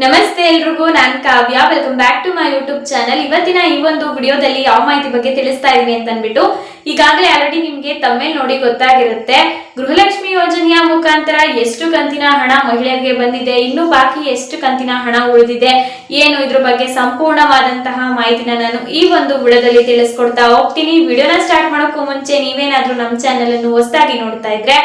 ನಮಸ್ತೆ ಎಲ್ರಿಗೂ, ನಾನ್ Kavya. Welcome back to my YouTube channel ಇವತ್ತಿನ ಈ ಒಂದು ವಿಡಿಯೋದಲ್ಲಿ ಯಾವ ಮಾಹಿತಿ ಬಗ್ಗೆ ತಿಳಿಸ್ತಾ ಇದೀನಿ ಅಂತ ಅಂದ್ಬಿಟ್ಟು, ಈಗಾಗಲೇ ಆಲ್ರೆಡಿ ನಿಮ್ಗೆ ತಮ್ಮೇಲ್ ನೋಡಿ ಗೊತ್ತಾಗಿರುತ್ತೆ. ಗೃಹಲಕ್ಷ್ಮಿ ಯೋಜನೆಯ ಮುಖಾಂತರ ಎಷ್ಟು ಕಂತಿನ ಹಣ ಮಹಿಳೆಯರಿಗೆ ಬಂದಿದೆ, ಇನ್ನು ಬಾಕಿ ಎಷ್ಟು ಕಂತಿನ ಹಣ ಉಳಿದಿದೆ, ಏನು ಇದ್ರ ಬಗ್ಗೆ ಸಂಪೂರ್ಣವಾದಂತಹ ಮಾಹಿತಿನ ನಾನು ಈ ಒಂದು ವಿಡಿಯೋದಲ್ಲಿ ತಿಳಿಸ್ಕೊಡ್ತಾ ಹೋಗ್ತೀನಿ. ವಿಡಿಯೋನ ಸ್ಟಾರ್ಟ್ ಮಾಡೋಕ್ಕೂ ಮುಂಚೆ ನೀವೇನಾದ್ರೂ ನಮ್ಮ ಚಾನೆಲ್ ಅನ್ನು ಹೊಸದಾಗಿ ನೋಡ್ತಾ ಇದ್ರೆ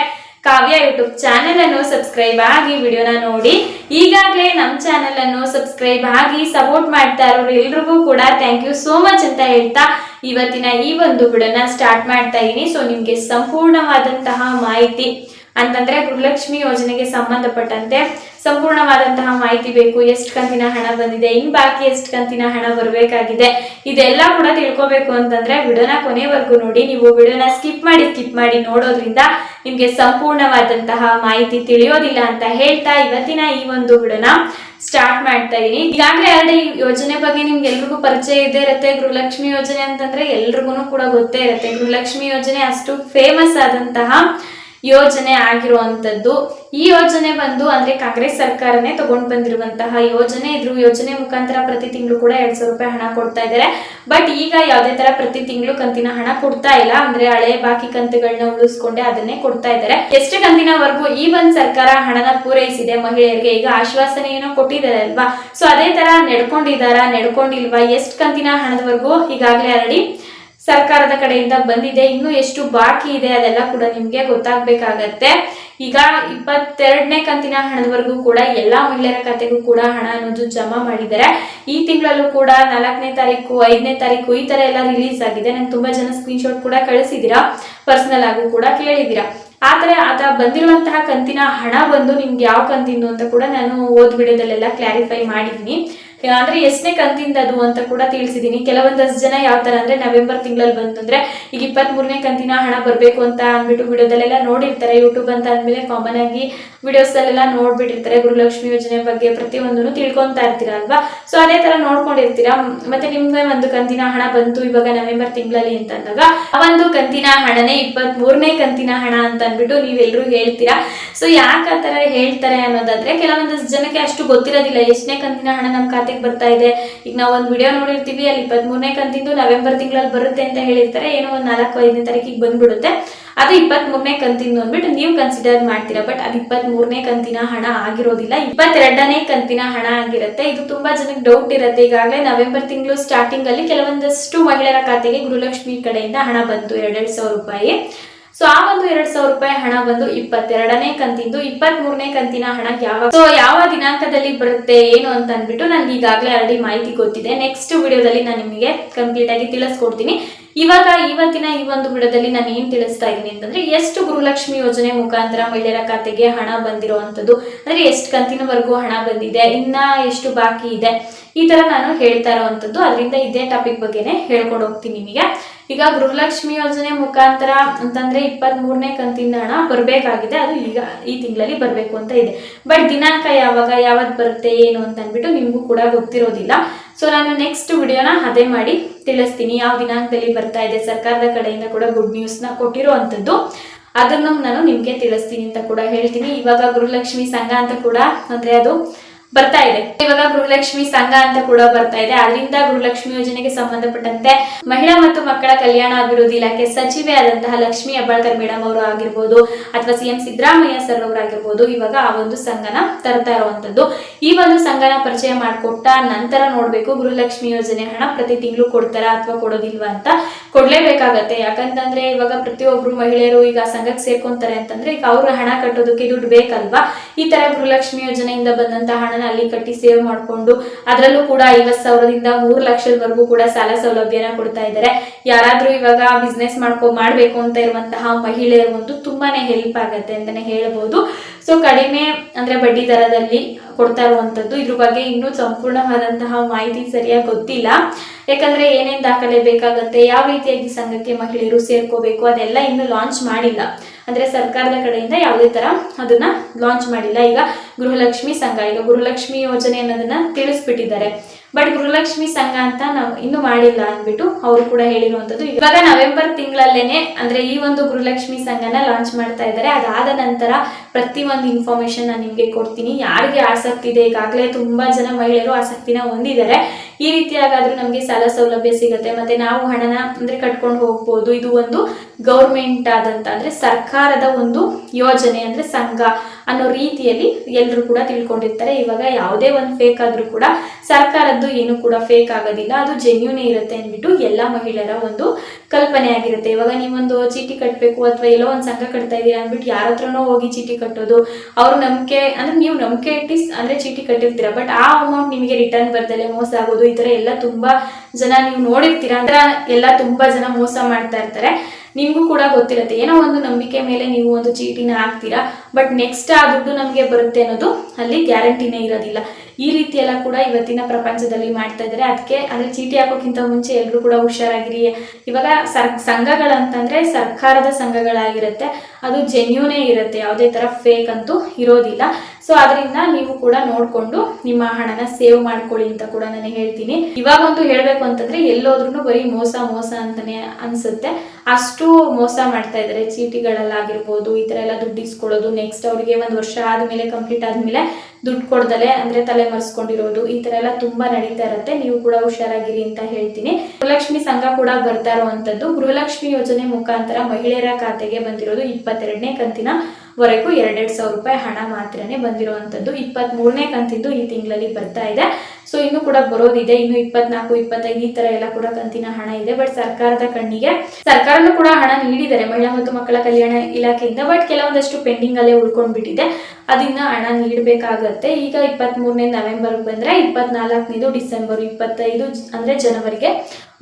ಕಾವ್ಯ ಯೂಟ್ಯೂಬ್ ಚಾನೆಲ್ ಅನ್ನು ಸಬ್ಸ್ಕ್ರೈಬ್ ಆಗಿ ವಿಡಿಯೋನ ನೋಡಿ. ಈಗಾಗಲೇ ನಮ್ಮ ಚಾನೆಲ್ ಅನ್ನು ಸಬ್ಸ್ಕ್ರೈಬ್ ಆಗಿ ಸಪೋರ್ಟ್ ಮಾಡ್ತಾ ಇರೋರು ಎಲ್ರಿಗೂ ಕೂಡ ಥ್ಯಾಂಕ್ ಯು ಸೋ ಮಚ್ ಅಂತ ಹೇಳ್ತಾ ಇವತ್ತಿನ ಈ ಒಂದು ವಿಡಿಯೋನ ಸ್ಟಾರ್ಟ್ ಮಾಡ್ತಾ ಇದೀನಿ. ಸೊ ನಿಮ್ಗೆ ಸಂಪೂರ್ಣವಾದಂತಹ ಮಾಹಿತಿ ಅಂತಂದ್ರೆ ಗೃಹಲಕ್ಷ್ಮಿ ಯೋಜನೆಗೆ ಸಂಬಂಧಪಟ್ಟಂತೆ ಸಂಪೂರ್ಣವಾದಂತಹ ಮಾಹಿತಿ ಬೇಕು. ಎಷ್ಟು ಕಂತಿನ ಹಣ ಬಂದಿದೆ, ಇನ್ ಬಾಕಿ ಎಷ್ಟು ಕಂತಿನ ಹಣ ಬರಬೇಕಾಗಿದೆ, ಇದೆಲ್ಲ ಕೂಡ ತಿಳ್ಕೊಬೇಕು ಅಂತಂದ್ರೆ ವಿಡಿಯೋನ ಕೊನೆವರೆಗೂ ನೋಡಿ. ನೀವು ವಿಡಿಯೋನ ಸ್ಕಿಪ್ ಮಾಡಿ ಸ್ಕಿಪ್ ಮಾಡಿ ನೋಡೋದ್ರಿಂದ ನಿಮ್ಗೆ ಸಂಪೂರ್ಣವಾದಂತಹ ಮಾಹಿತಿ ತಿಳಿಯೋದಿಲ್ಲ ಅಂತ ಹೇಳ್ತಾ ಇವತ್ತಿನ ಈ ಒಂದು ವಿಡಿಯೋನ ಸ್ಟಾರ್ಟ್ ಮಾಡ್ತಾ ಇದೀನಿ. ಈಗಾಗಲೇ ಎರಡು ಯೋಜನೆ ಬಗ್ಗೆ ನಿಮ್ಗೆ ಎಲ್ರಿಗೂ ಪರಿಚಯ ಇದ್ದೇ ಇರುತ್ತೆ. ಗೃಹಲಕ್ಷ್ಮಿ ಯೋಜನೆ ಅಂತಂದ್ರೆ ಎಲ್ರಿಗೂ ಕೂಡ ಗೊತ್ತೇ ಇರುತ್ತೆ. ಗೃಹಲಕ್ಷ್ಮಿ ಯೋಜನೆ ಅಷ್ಟು ಫೇಮಸ್ ಆದಂತಹ ಯೋಜನೆ ಆಗಿರುವಂತದ್ದು ಈ ಯೋಜನೆ ಬಂದು ಅಂದ್ರೆ ಕಾಂಗ್ರೆಸ್ ಸರ್ಕಾರನೇ ತಗೊಂಡ್ ಬಂದಿರುವಂತಹ ಯೋಜನೆ. ಇದ್ರ ಯೋಜನೆ ಮುಖಾಂತರ ಪ್ರತಿ ತಿಂಗಳು ಕೂಡ ಎರಡ್ ಸಾವಿರ ರೂಪಾಯಿ ಹಣ ಕೊಡ್ತಾ ಇದ್ದಾರೆ ಬಟ್ ಈಗ ಯಾವುದೇ ತರ ಪ್ರತಿ ತಿಂಗಳು ಕಂತಿನ ಹಣ ಕೊಡ್ತಾ ಇಲ್ಲ. ಅಂದ್ರೆ ಹಳೆ ಬಾಕಿ ಕಂತುಗಳನ್ನ ಉಳಿಸ್ಕೊಂಡೆ ಅದನ್ನೇ ಕೊಡ್ತಾ ಇದ್ದಾರೆ ಎಷ್ಟು ಕಂತಿನವರೆಗೂ ಈ ಒಂದ್ ಸರ್ಕಾರ ಹಣನ ಪೂರೈಸಿದೆ ಮಹಿಳೆಯರಿಗೆ? ಈಗ ಆಶ್ವಾಸನೆ ಏನೋ ಕೊಟ್ಟಿದ್ದಾರೆ ಅಲ್ವಾ? ಸೊ ಅದೇ ತರ ನಡ್ಕೊಂಡಿದಾರಾ ನಡ್ಕೊಂಡಿಲ್ವಾ? ಎಷ್ಟು ಕಂತಿನ ಹಣದವರೆಗೂ ಈಗಾಗಲೇ ಆಲ್ರೆಡಿ ಸರ್ಕಾರದ ಕಡೆಯಿಂದ ಬಂದಿದೆ. ಇನ್ನು ಎಷ್ಟು ಬಾಕಿ ಇದೆ ಅದೆಲ್ಲ ಕೂಡ ನಿಮ್ಗೆ ಗೊತ್ತಾಗ್ಬೇಕಾಗತ್ತೆ. ಈಗ ಇಪ್ಪತ್ತೆರಡನೇ ಕಂತಿನ ಹಣದವರೆಗೂ ಕೂಡ ಎಲ್ಲಾ ಮಹಿಳೆಯರ ಖಾತೆಗೂ ಕೂಡ ಹಣ ಅನ್ನೋದು ಜಮಾ ಮಾಡಿದ್ದಾರೆ. ಈ ತಿಂಗಳಲ್ಲೂ ಕೂಡ ನಾಲ್ಕನೇ ತಾರೀಕು, ಐದನೇ ತಾರೀಕು ಈ ತರ ಎಲ್ಲ ರಿಲೀಸ್ ಆಗಿದೆ. ನಂಗೆ ತುಂಬಾ ಜನ ಸ್ಕ್ರೀನ್ಶಾಟ್ ಕೂಡ ಕಳಿಸಿದ್ದೀರಾ? ಪರ್ಸನಲ್ ಆಗು ಕೂಡ ಕೇಳಿದ್ದೀರಾ? ಆದ್ರೆ ಆತ ಬಂದಿರುವಂತಹ ಕಂತಿನ ಹಣ ಬಂದು ನಿಮ್ಗೆ ಯಾವ ಕಂತಿಂದು ಅಂತ ಕೂಡ ನಾನು ಓದ್ ವಿಡಿಯೋದಲ್ಲೆಲ್ಲ ಕ್ಲಾರಿಫೈ ಮಾಡಿದ್ದೀನಿ. ಅಂದ್ರೆ ಎಷ್ಟನೇ ಕಂತಿಂದ ಅದು ಅಂತ ಕೂಡ ತಿಳಿಸಿದ್ದೀನಿ ಕೆಲವೊಂದಷ್ಟು ಜನ ಯಾವ ತರ ಅಂದ್ರೆ ನವೆಂಬರ್ ತಿಂಗಳಲ್ಲಿ ಬಂತಂದ್ರೆ ಈಗ ಇಪ್ಪತ್ತ್ ಮೂರನೇ ಕಂತಿನ ಹಣ ಬರಬೇಕು ಅಂತ ಅಂದ್ಬಿಟ್ಟು ವಿಡಿಯೋದಲ್ಲೆಲ್ಲ ನೋಡಿರ್ತಾರೆ. ಯೂಟ್ಯೂಬ್ ಅಂತ ಅಂದ್ಮೇಲೆ ಕಾಮನ್ ಆಗಿ ವಿಡಿಯೋಸ್ ಅಲ್ಲೆಲ್ಲ ನೋಡ್ಬಿಟ್ಟಿರ್ತಾರೆ. ಗುರುಲಕ್ಷ್ಮಿ ಯೋಜನೆ ಬಗ್ಗೆ ಪ್ರತಿಯೊಂದನ್ನು ತಿಳ್ಕೊಂತಾ ಇರ್ತೀರಾ ಅಲ್ವಾ? ಸೊ ಅದೇ ತರ ನೋಡ್ಕೊಂಡಿರ್ತೀರಾ? ಮತ್ತೆ ನಿಮ್ಗೆ ಒಂದು ಕಂತಿನ ಹಣ ಬಂತು ಇವಾಗ ನವೆಂಬರ್ ತಿಂಗಳಲ್ಲಿ ಅಂತ ಅಂದಾಗ ಆ ಒಂದು ಕಂತಿನ ಹಣನೇ ಇಪ್ಪತ್ತ್ ಮೂರನೇ ಕಂತಿನ ಹಣ ಅಂತ ಅಂದ್ಬಿಟ್ಟು ನೀವೆಲ್ಲರೂ ಹೇಳ್ತೀರಾ? ಸೊ ಯಾಕೆ ಆ ತರ ಹೇಳ್ತಾರೆ ಅನ್ನೋದಾದ್ರೆ, ಕೆಲವೊಂದಷ್ಟು ಜನಕ್ಕೆ ಅಷ್ಟು ಗೊತ್ತಿರೋದಿಲ್ಲ. ಎಷ್ಟನೇ ಕಂತಿನ ಹಣ ನಮ್ಮ ಖಾತೆಗೆ ಬರ್ತಾ ಇದೆ. ಈಗ ನಾವು ಒಂದು ವಿಡಿಯೋ ನೋಡಿರ್ತೀವಿ, ಅಲ್ಲಿ ಇಪ್ಪತ್ತ್ ಮೂರನೇ ಕಂತಿಂದು ನವೆಂಬರ್ ತಿಂಗಳಲ್ಲಿ ಬರುತ್ತೆ ಅಂತ ಹೇಳಿರ್ತಾರೆ. ಏನೋ ಒಂದು ನಾಲ್ಕು ಐದನೇ ತಾರೀಕಿಗೆ ಬಂದ್ಬಿಡುತ್ತೆ. ಅದು ಇಪ್ಪತ್ತ್ ಮೂರನೇ ಕಂತಿಂದು ಅಂದ್ಬಿಟ್ಟು ನೀವು ಕನ್ಸಿಡರ್ ಮಾಡ್ತೀರಾ. ಬಟ್ ಅದು ಇಪ್ಪತ್ತ್ ಮೂರನೇ ಕಂತಿನ ಹಣ ಆಗಿರೋದಿಲ್ಲ. ಇಪ್ಪತ್ತೆರಡನೇ ಕಂತಿನ ಹಣ ಆಗಿರುತ್ತೆ. ಇದು ತುಂಬಾ ಜನಕ್ಕೆ ಡೌಟ್ ಇರುತ್ತೆ. ಈಗಾಗಲೇ ನವೆಂಬರ್ ತಿಂಗಳು ಸ್ಟಾರ್ಟಿಂಗ್ ಅಲ್ಲಿ ಕೆಲವೊಂದಷ್ಟು ಮಹಿಳೆಯರ ಖಾತೆಗೆ ಗೃಹಲಕ್ಷ್ಮಿ ಕಡೆಯಿಂದ ಹಣ ಬಂತು. ಎರಡೆರಡು ಸಾವಿರ ರೂಪಾಯಿ. ಸೊ ಆ ಒಂದು ಎರಡ್ ಸಾವಿರ ರೂಪಾಯಿ ಹಣ ಬಂದು ಇಪ್ಪತ್ತೆರಡನೇ ಕಂತಿಂದು ಇಪ್ಪತ್ತ್ ಮೂರನೇ ಕಂತಿನ ಹಣ ಯಾವ ಸೊ ಯಾವ ದಿನಾಂಕದಲ್ಲಿ ಬರುತ್ತೆ, ಏನು ಅಂತ ಅಂದ್ಬಿಟ್ಟು ನನ್ಗೆ ಈಗಾಗಲೇ ಆಲ್ರೆಡಿ ಮಾಹಿತಿ ಗೊತ್ತಿದೆ. ನೆಕ್ಸ್ಟ್ ವಿಡಿಯೋದಲ್ಲಿ ನಾನು ನಿಮಗೆ ಕಂಪ್ಲೀಟ್ ಆಗಿ ತಿಳಿಸ್ಕೊಡ್ತೀನಿ. ಇವಾಗ ಇವತ್ತಿನ ಈ ಒಂದು ಬಿಡದಲ್ಲಿ ನಾನು ಏನ್ ತಿಳಿಸ್ತಾ ಇದ್ದೀನಿ ಅಂತಂದ್ರೆ ಎಷ್ಟು ಗುರುಲಕ್ಷ್ಮಿ ಯೋಜನೆ ಮುಖಾಂತರ ಮಹಿಳೆಯರ ಖಾತೆಗೆ ಹಣ ಬಂದಿರುವಂತದ್ದು ಅಂದ್ರೆ ಎಷ್ಟು ಕಂತಿನವರೆಗೂ ಹಣ ಬಂದಿದೆ, ಇನ್ನ ಎಷ್ಟು ಬಾಕಿ ಇದೆ, ಈ ತರ ನಾನು ಹೇಳ್ತಾ ಇರುವಂತದ್ದು ಅದರಿಂದ ಇದೇ ಟಾಪಿಕ್ ಬಗ್ಗೆನೇ ಹೇಳ್ಕೊಂಡು ಹೋಗ್ತೀನಿ ನಿಮಗೆ. ಈಗ ಗೃಹಲಕ್ಷ್ಮಿ ಯೋಜನೆ ಮುಖಾಂತರ ಅಂತಂದ್ರೆ ಇಪ್ಪತ್ತ್ ಮೂರನೇ ಕಂತಿನ ಹಣ ಬರಬೇಕಾಗಿದೆ. ಅದು ಈಗ ಈ ತಿಂಗಳಲ್ಲಿ ಬರಬೇಕು ಅಂತ ಇದೆ. ಬಟ್ ದಿನಾಂಕ ಯಾವಾಗ ಯಾವತ್ತು ಬರುತ್ತೆ, ಏನು ಅಂತ ಅಂದ್ಬಿಟ್ಟು ನಿಮಗೂ ಕೂಡ ಗೊತ್ತಿರೋದಿಲ್ಲ. ಸೊ ನಾನು ನೆಕ್ಸ್ಟ್ ವಿಡಿಯೋನ ಅದೇ ಮಾಡಿ ತಿಳಿಸ್ತೀನಿ. ಯಾವ ದಿನಾಂಕದಲ್ಲಿ ಬರ್ತಾ ಇದೆ ಸರ್ಕಾರದ ಕಡೆಯಿಂದ ಕೂಡ ಗುಡ್ ನ್ಯೂಸ್ನ ಕೊಟ್ಟಿರುವಂಥದ್ದು ಅದನ್ನು ನಾನು ನಿಮಗೆ ತಿಳಿಸ್ತೀನಿ ಅಂತ ಕೂಡ ಹೇಳ್ತೀನಿ. ಇವಾಗ ಗುರುಲಕ್ಷ್ಮಿ ಸಂಘ ಅಂತ ಕೂಡ ಅಂದ್ರೆ ಅದು ಬರ್ತಾ ಇದೆ. ಇವಾಗ ಗೃಹಲಕ್ಷ್ಮಿ ಸಂಘ ಅಂತ ಕೂಡ ಬರ್ತಾ ಇದೆ. ಅದರಿಂದ ಗೃಹಲಕ್ಷ್ಮಿ ಯೋಜನೆಗೆ ಸಂಬಂಧಪಟ್ಟಂತೆ ಮಹಿಳಾ ಮತ್ತು ಮಕ್ಕಳ ಕಲ್ಯಾಣ ಅಭಿವೃದ್ಧಿ ಇಲಾಖೆ ಸಚಿವೆ ಆದಂತಹ ಲಕ್ಷ್ಮಿ ಹೆಬ್ಬಾಳ್ಕರ್ ಮೇಡಮ್ ಅವರು ಆಗಿರ್ಬೋದು ಅಥವಾ ಸಿಎಂ ಸಿದ್ದರಾಮಯ್ಯ ಸರ್ ಅವರಾಗಿರ್ಬೋದು ಇವಾಗ ಆ ಒಂದು ಸಂಘನ ತರ್ತಾ ಇರುವಂತದ್ದು. ಈ ಒಂದು ಸಂಘನ ಪರಿಚಯ ಮಾಡಿಕೊಟ್ಟ ನಂತರ ನೋಡ್ಬೇಕು ಗೃಹಲಕ್ಷ್ಮಿ ಯೋಜನೆ ಹಣ ಪ್ರತಿ ತಿಂಗಳು ಕೊಡ್ತಾರಾ ಅಥವಾ ಕೊಡೋದಿಲ್ವಾ ಅಂತ ಕೊಡ್ಲೇಬೇಕಾಗತ್ತೆ. ಯಾಕಂತಂದ್ರೆ ಇವಾಗ ಪ್ರತಿಯೊಬ್ರು ಮಹಿಳೆಯರು ಈಗ ಸಂಘಕ್ಕೆ ಸೇರ್ಕೊಂತಾರೆ ಅಂತಂದ್ರೆ ಈಗ ಅವ್ರ ಹಣ ಕಟ್ಟೋದಕ್ಕೆ ದುಡ್ಡು ಬೇಕಲ್ವಾ? ಈ ತರ ಗೃಹಲಕ್ಷ್ಮಿ ಯೋಜನೆಯಿಂದ ಬಂದಂತ ಅಲ್ಲಿ ಕಟ್ಟಿ ಸೇವ್ ಮಾಡ್ಕೊಂಡು ಅದರಲ್ಲೂ ಕೂಡ ಐವತ್ತು ಸಾವಿರದಿಂದ ಮೂರು ಲಕ್ಷದವರೆಗೂ ಕೂಡ ಸಾಲ ಸೌಲಭ್ಯನ ಕೊಡ್ತಾ ಇದ್ದಾರೆ. ಯಾರಾದ್ರೂ ಇವಾಗ ಬಿಸ್ನೆಸ್ ಮಾಡ್ಕೊ, ಮಾಡ್ಬೇಕು ಅಂತ ಇರುವಂತಹ ಮಹಿಳೆಯರಿಗಂತೂ ತುಂಬಾನೇ ಹೆಲ್ಪ್ ಆಗತ್ತೆ ಅಂತಾನೆ ಹೇಳ್ಬೋದು. ಸೊ ಕಡಿಮೆ ಅಂದ್ರೆ ಬಡ್ಡಿ ದರದಲ್ಲಿ ಕೊಡ್ತಾ ಇರುವಂತದ್ದು. ಇದ್ರ ಬಗ್ಗೆ ಇನ್ನೂ ಸಂಪೂರ್ಣವಾದಂತಹ ಮಾಹಿತಿ ಸರಿಯಾಗಿ ಗೊತ್ತಿಲ್ಲ. ಯಾಕಂದ್ರೆ ಏನೇನ್ ದಾಖಲೆ ಬೇಕಾಗತ್ತೆ, ಯಾವ ರೀತಿಯಾಗಿ ಸಂಘಕ್ಕೆ ಮಹಿಳೆಯರು ಸೇರ್ಕೋಬೇಕು, ಅದೆಲ್ಲ ಇನ್ನೂ ಲಾಂಚ್ ಮಾಡಿಲ್ಲ. ಅಂದ್ರೆ ಸರ್ಕಾರದ ಕಡೆಯಿಂದ ಯಾವುದೇ ತರ ಅದನ್ನ ಲಾಂಚ್ ಮಾಡಿಲ್ಲ. ಈಗ ಗೃಹಲಕ್ಷ್ಮಿ ಸಂಘ, ಈಗ ಗೃಹಲಕ್ಷ್ಮಿ ಯೋಜನೆ ಅನ್ನೋದನ್ನ ತಿಳಿಸ್ಬಿಟ್ಟಿದ್ದಾರೆ. ಬಟ್ ಗೃಹಲಕ್ಷ್ಮಿ ಸಂಘ ಅಂತ ನಾವು ಇನ್ನೂ ಮಾಡಿಲ್ಲ ಅಂದ್ಬಿಟ್ಟು ಅವರು ಕೂಡ ಹೇಳಿರುವಂತದ್ದು ಇವಾಗ ನವೆಂಬರ್ ತಿಂಗಳಲ್ಲೇನೆ ಅಂದ್ರೆ ಈ ಒಂದು ಗೃಹಲಕ್ಷ್ಮಿ ಸಂಘನ ಲಾಂಚ್ ಮಾಡ್ತಾ ಇದ್ದಾರೆ. ಅದಾದ ನಂತರ ಪ್ರತಿ ಒಂದು ಇನ್ಫಾರ್ಮೇಶನ್ ನಾನು ನಿಮಗೆ ಕೊಡ್ತೀನಿ. ಯಾರಿಗೆ ಆಸಕ್ತಿ ಇದೆ, ಈಗಾಗಲೇ ತುಂಬಾ ಜನ ಮಹಿಳೆಯರು ಆಸಕ್ತಿನ ಹೊಂದಿದ್ದಾರೆ. ಈ ರೀತಿಯಾಗಾದ್ರೂ ನಮಗೆ ಸಾಲ ಸೌಲಭ್ಯ ಸಿಗುತ್ತೆ. ಮತ್ತೆ ನಾವು ಹಣನ ಅಂದ್ರೆ ಕಟ್ಕೊಂಡು ಹೋಗ್ಬೋದು. ಇದು ಒಂದು ಗೌರ್ಮೆಂಟ್ ಆದಂತ ಅಂದ್ರೆ ಸರ್ಕಾರದ ಒಂದು ಯೋಜನೆ ಅಂದ್ರೆ ಸಂಘ ಅನ್ನೋ ರೀತಿಯಲ್ಲಿ ಎಲ್ಲರೂ ಕೂಡ ತಿಳ್ಕೊಂಡಿರ್ತಾರೆ. ಇವಾಗ ಯಾವುದೇ ಒಂದು ಫೇಕ್ ಆದ್ರೂ ಕೂಡ ಸರ್ಕಾರದ್ದು ಏನು ಕೂಡ ಫೇಕ್ ಆಗೋದಿಲ್ಲ. ಅದು ಜೆನ್ಯೂನೇ ಇರುತ್ತೆ ಅಂದ್ಬಿಟ್ಟು ಎಲ್ಲ ಮಹಿಳೆಯರ ಒಂದು ಕಲ್ಪನೆ ಆಗಿರುತ್ತೆ. ಇವಾಗ ನೀವೊಂದು ಚೀಟಿ ಕಟ್ಟಬೇಕು ಅಥವಾ ಎಲ್ಲೋ ಒಂದು ಸಂಘ ಕಟ್ತಾ ಇದೀರಾ ಅಂದ್ಬಿಟ್ಟು ಯಾರ ಹೋಗಿ ಚೀಟಿ ಕಟ್ಟೋದು, ಅವ್ರ ನಂಬಿಕೆ ಅಂದ್ರೆ ನೀವು ನಂಬಿಕೆ ಇಟ್ಟು ಅಂದ್ರೆ ಚೀಟಿ ಕಟ್ಟಿರ್ತೀರಾ. ಬಟ್ ಆ ಅಮೌಂಟ್ ನಿಮಗೆ ರಿಟರ್ನ್ ಬರ್ದಲೆ ಮೋಸ ಆಗೋದು ಈ ಥರ ಎಲ್ಲ ತುಂಬಾ ಜನ ನೀವು ನೋಡಿರ್ತೀರಾ. ಅಂದ್ರೆ ಎಲ್ಲ ತುಂಬಾ ಜನ ಮೋಸ ಮಾಡ್ತಾ ಇರ್ತಾರೆ. ನಿಮಗೂ ಕೂಡ ಗೊತ್ತಿರುತ್ತೆ. ಏನೋ ಒಂದು ನಂಬಿಕೆ ಮೇಲೆ ನೀವು ಒಂದು ಚೀಟಿನ ಹಾಕ್ತೀರಾ, ಬಟ್ ನೆಕ್ಸ್ಟ್ ಆ ದುಡ್ಡು ನಮಗೆ ಬರುತ್ತೆ ಅನ್ನೋದು ಅಲ್ಲಿ ಗ್ಯಾರಂಟಿನೇ ಇರೋದಿಲ್ಲ. ಈ ರೀತಿ ಎಲ್ಲ ಕೂಡ ಇವತ್ತಿನ ಪ್ರಪಂಚದಲ್ಲಿ ಮಾಡ್ತಾ ಇದ್ದಾರೆ. ಅದಕ್ಕೆ ಅಂದರೆ ಚೀಟಿ ಹಾಕೋಕ್ಕಿಂತ ಮುಂಚೆ ಎಲ್ಲರೂ ಕೂಡ ಹುಷಾರಾಗಿರಿ. ಇವಾಗ ಸರ್, ಸಂಘಗಳಂತಂದ್ರೆ ಸರ್ಕಾರದ ಸಂಘಗಳಾಗಿರುತ್ತೆ. ಅದು ಜೆನ್ಯೂನೇ ಇರುತ್ತೆ. ಯಾವುದೇ ತರ ಫೇಕ್ ಅಂತೂ ಇರೋದಿಲ್ಲ. ಸೊ ಅದರಿಂದ ನೀವು ಕೂಡ ನೋಡ್ಕೊಂಡು ನಿಮ್ಮ ಹಣನ ಸೇವ್ ಮಾಡ್ಕೊಳ್ಳಿ ಅಂತ ಕೂಡ ನಾನು ಹೇಳ್ತೀನಿ. ಇವಾಗಂತೂ ಹೇಳಬೇಕು ಅಂತಂದ್ರೆ ಎಲ್ಲೋದ್ರೂ ಬರೀ ಮೋಸ ಮೋಸ ಅಂತಾನೆ ಅನ್ಸುತ್ತೆ. ಅಷ್ಟು ಮೋಸ ಮಾಡ್ತಾ ಇದ್ದಾರೆ. ಚೀಟಿಗಳಲ್ಲಾಗಿರ್ಬೋದು, ಈ ತರ ಎಲ್ಲ ದುಡ್ಡು ಇಸ್ಕೊಳ್ಳೋದು ನೆಕ್ಸ್ಟ್ ಅವ್ರಿಗೆ ಒಂದು ವರ್ಷ ಆದ್ಮೇಲೆ ಕಂಪ್ಲೀಟ್ ಆದ್ಮೇಲೆ ದುಡ್ಡು ಕೊಡ್ದಲೆ, ಅಂದ್ರೆ ತಲೆ ಮರೆಸ್ಕೊಂಡಿರೋದು, ಈ ತರ ಎಲ್ಲ ತುಂಬಾ ನಡೀತಾ ಇರುತ್ತೆ. ನೀವು ಕೂಡ ಹುಷಾರಾಗಿರಿ ಅಂತ ಹೇಳ್ತೀನಿ. ಗೃಹಲಕ್ಷ್ಮಿ ಸಂಘ ಕೂಡ ಬರ್ತಾ ಇರುವಂತದ್ದು ಗೃಹಲಕ್ಷ್ಮಿ ಯೋಜನೆ ಮುಖಾಂತರ ಮಹಿಳೆಯರ ಖಾತೆಗೆ ಬಂದಿರೋದು ಇಪ್ಪತ್ತೆರಡನೇ ಕಂತಿನ ವರೆಗೂ ಎರಡೆರಡು ಸಾವಿರ ರೂಪಾಯಿ ಹಣ ಮಾತ್ರನೇ ಬಂದಿರುವಂಥದ್ದು ಇಪ್ಪತ್ತ್ ಮೂರನೇ ಕಂತಿದ್ದು ಈ ತಿಂಗಳಲ್ಲಿ ಬರ್ತಾ ಇದೆ. ಸೊ ಇನ್ನು ಕೂಡ ಬರೋದಿದೆ. ಇನ್ನು ಇಪ್ಪತ್ನಾಲ್ಕು, ಇಪ್ಪತ್ತೈದು ಈ ತರ ಎಲ್ಲ ಕೂಡ ಕಂತಿನ ಹಣ ಇದೆ. ಬಟ್ ಸರ್ಕಾರದ ಕಣ್ಣಿಗೆ ಸರ್ಕಾರನು ಕೂಡ ಹಣ ನೀಡಿದ್ದಾರೆ ಮಹಿಳಾ ಮತ್ತು ಮಕ್ಕಳ ಕಲ್ಯಾಣ ಇಲಾಖೆಯಿಂದ. ಬಟ್ ಕೆಲವೊಂದಷ್ಟು ಪೆಂಡಿಂಗ್ ಅಲ್ಲೇ ಉಳ್ಕೊಂಡ್ಬಿಟ್ಟಿದೆ. ಅದನ್ನ ಹಣ ನೀಡಬೇಕಾಗತ್ತೆ. ಈಗ ಇಪ್ಪತ್ತ್ ಮೂರನೇ ನವೆಂಬರ್ ಬಂದ್ರೆ ಇಪ್ಪತ್ನಾಲ್ಕನೇದು ಡಿಸೆಂಬರ್, ಇಪ್ಪತ್ತೈದು ಅಂದ್ರೆ ಜನವರಿಗೆ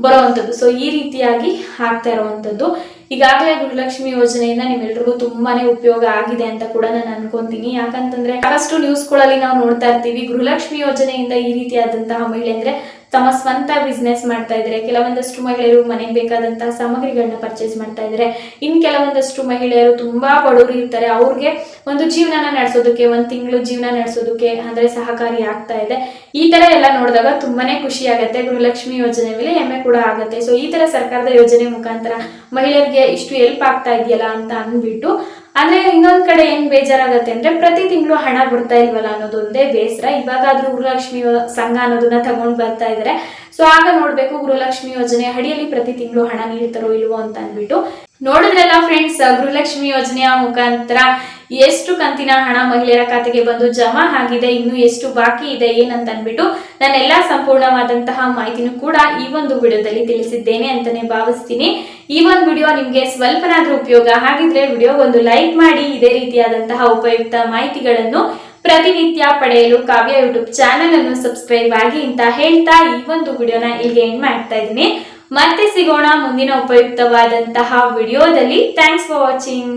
ಬರುವಂಥದ್ದು. ಸೊ ಈ ರೀತಿಯಾಗಿ ಆಗ್ತಾ ಇರುವಂಥದ್ದು. ಈಗಾಗಲೇ ಗುರುಲಕ್ಷ್ಮಿ ಯೋಜನೆಯಿಂದ ನಿಮ್ಮೆಲ್ರಿಗೂ ತುಂಬಾನೇ ಉಪಯೋಗ ಆಗಿದೆ ಅಂತ ಕೂಡ ನಾನು ಅನ್ಕೊಂತೀನಿ. ಯಾಕಂತಂದ್ರೆ ಸಾಕಷ್ಟು ನ್ಯೂಸ್ಗಳಲ್ಲಿ ನಾವು ನೋಡ್ತಾ ಇರ್ತೀವಿ ಗೃಹಲಕ್ಷ್ಮಿ ಯೋಜನೆಯಿಂದ ಈ ರೀತಿಯಾದಂತಹ ಮಹಿಳೆ ಅಂದ್ರೆ ತಮ್ಮ ಸ್ವಂತ ಬಿಸ್ನೆಸ್ ಮಾಡ್ತಾ ಇದ್ದಾರೆ ಕೆಲವೊಂದಷ್ಟು ಮಹಿಳೆಯರು ಮನೆಗೆ ಬೇಕಾದಂತಹ ಸಾಮಗ್ರಿಗಳನ್ನ ಪರ್ಚೇಸ್ ಮಾಡ್ತಾ ಇದ್ದಾರೆ ಇನ್ ಕೆಲವೊಂದಷ್ಟು ಮಹಿಳೆಯರು ತುಂಬಾ ಬಡವರು ಇರ್ತಾರೆ, ಅವ್ರಿಗೆ ಒಂದು ಜೀವನ ನಡೆಸೋದಕ್ಕೆ, ಒಂದು ತಿಂಗಳು ಜೀವನ ನಡೆಸೋದಕ್ಕೆ ಅಂದ್ರೆ ಸಹಕಾರಿ ಆಗ್ತಾ ಇದೆ. ಈ ತರ ಎಲ್ಲ ನೋಡಿದಾಗ ತುಂಬಾನೇ ಖುಷಿ ಆಗುತ್ತೆ. ಗೃಹಲಕ್ಷ್ಮಿ ಯೋಜನೆ ಮೇಲೆ ಹೆಮ್ಮೆ ಕೂಡ ಆಗುತ್ತೆ. ಸೊ ಈ ತರ ಸರ್ಕಾರದ ಯೋಜನೆ ಮುಖಾಂತರ ಮಹಿಳೆಯರಿಗೆ ಇಷ್ಟು ಹೆಲ್ಪ್ ಆಗ್ತಾ ಇದೆಯಲ್ಲ ಅಂತ ಅಂದ್ಬಿಟ್ಟು ಅಂದ್ರೆ ಇನ್ನೊಂದ್ ಕಡೆ ಏನ್ ಬೇಜಾರಾಗತ್ತೆ ಅಂದ್ರೆ ಪ್ರತಿ ತಿಂಗಳು ಹಣ ಬರ್ತಾ ಇಲ್ವಲ್ಲ ಅನ್ನೋದೊಂದೇ ಬೇಸರ. ಇವಾಗಾದ್ರೂ ಗೃಹಲಕ್ಷ್ಮಿ ಸಂಘ ಅನ್ನೋದನ್ನ ತಗೊಂಡ್ ಬರ್ತಾ ಇದಾರೆ. ಸೊ ಆಗ ನೋಡ್ಬೇಕು ಗೃಹಲಕ್ಷ್ಮಿ ಯೋಜನೆ ಅಡಿಯಲ್ಲಿ ಪ್ರತಿ ತಿಂಗಳು ಹಣ ನೀಡ್ತಾರೋ ಇಲ್ವೋ ಅಂತ ಅಂದ್ಬಿಟ್ಟು ನೋಡಿದ್ರಲ್ಲ ಫ್ರೆಂಡ್ಸ್ ಗೃಹಲಕ್ಷ್ಮಿ ಯೋಜನೆಯ ಮುಖಾಂತರ ಎಷ್ಟು ಕಂತಿನ ಹಣ ಮಹಿಳೆಯರ ಖಾತೆಗೆ ಬಂದು ಜಮಾ ಆಗಿದೆ, ಇನ್ನು ಎಷ್ಟು ಬಾಕಿ ಇದೆ, ಏನಂತ ಅಂದ್ಬಿಟ್ಟು ನಾನೆಲ್ಲ ಸಂಪೂರ್ಣವಾದಂತಹ ಮಾಹಿತಿನೂ ಕೂಡ ಈ ಒಂದು ವಿಡಿಯೋದಲ್ಲಿ ತಿಳಿಸಿದ್ದೇನೆ ಅಂತಾನೆ ಭಾವಿಸ್ತೀನಿ. ಈ ಒಂದು ವಿಡಿಯೋ ನಿಮ್ಗೆ ಸ್ವಲ್ಪನಾದ್ರೂ ಉಪಯೋಗ ಆಗಿದ್ರೆ ವಿಡಿಯೋಗೊಂದು ಲೈಕ್ ಮಾಡಿ, ಇದೇ ರೀತಿಯಾದಂತಹ ಉಪಯುಕ್ತ ಮಾಹಿತಿಗಳನ್ನು ಪ್ರತಿನಿತ್ಯ ಪಡೆಯಲು ಕಾವ್ಯ ಯೂಟ್ಯೂಬ್ ಚಾನೆಲ್ ಅನ್ನು ಸಬ್ಸ್ಕ್ರೈಬ್ ಆಗಿ ಅಂತ ಹೇಳ್ತಾ ಈ ಒಂದು ವಿಡಿಯೋನ ಇಲ್ಲಿಗೆ ಎಂಡ್ ಮಾಡ್ತಾ ಇದ್ದೀನಿ. ಮತ್ತೆ ಸಿಗೋಣ ಮುಂದಿನ ಉಪಯುಕ್ತವಾದಂತಹ ವಿಡಿಯೋದಲ್ಲಿ. Thanks for watching